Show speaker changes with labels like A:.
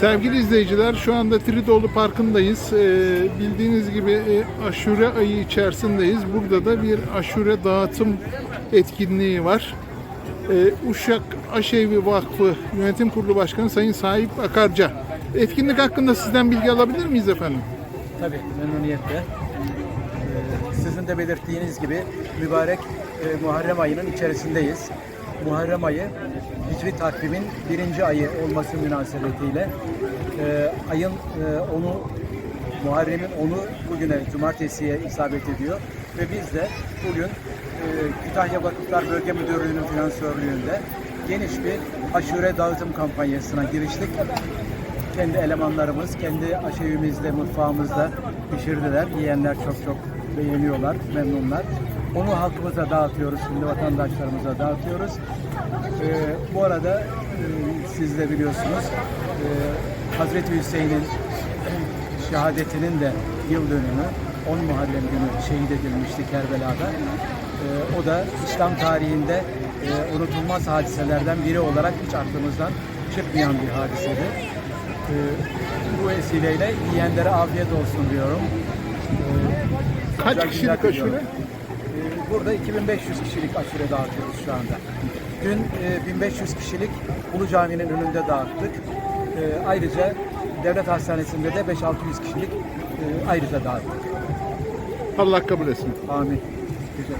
A: Sevgili izleyiciler şu anda Tridoğlu Parkı'ndayız. Ee, bildiğiniz gibi e, aşure ayı içerisindeyiz. Burada da bir aşure dağıtım etkinliği var. Ee, Uşak Aşevi Vakfı Yönetim Kurulu Başkanı Sayın Sahip Akarca. Etkinlik hakkında sizden bilgi alabilir miyiz efendim?
B: Tabii memnuniyetle. Ee, Sizin de belirttiğiniz gibi mübarek e, Muharrem ayının içerisindeyiz. Muharrem ayı Hicri takvimin birinci ayı olması münasebetiyle e, ayın e, onu Muharrem'in onu bugüne cumartesiye isabet ediyor ve biz de bugün e, Kütahya Vakıflar Bölge Müdürlüğü'nün finansörlüğünde geniş bir aşure dağıtım kampanyasına giriştik kendi elemanlarımız, kendi aşevimizde, mutfağımızda pişirdiler. Yiyenler çok çok beğeniyorlar, memnunlar. Onu halkımıza dağıtıyoruz, şimdi vatandaşlarımıza dağıtıyoruz. Ee, bu arada e, siz de biliyorsunuz e, Hazreti Hüseyin'in şehadetinin de yıl dönümü 10 Muharrem günü şehit edilmişti Kerbela'da. Ee, o da İslam tarihinde e, unutulmaz hadiselerden biri olarak hiç aklımızdan çıkmayan bir hadisedir. Ee, bu vesileyle yiyenlere afiyet olsun diyorum.
A: Kaç kişilik aşure?
B: Ee, Burada 2500 kişilik aşure dağıtıyoruz şu anda. Dün e, 1500 kişilik Ulu Cami'nin önünde dağıttık. Ee, Ayrıca devlet hastanesinde de 5-600 kişilik e, ayrıca dağıttık.
A: Allah kabul etsin.
B: Amin. Güzel.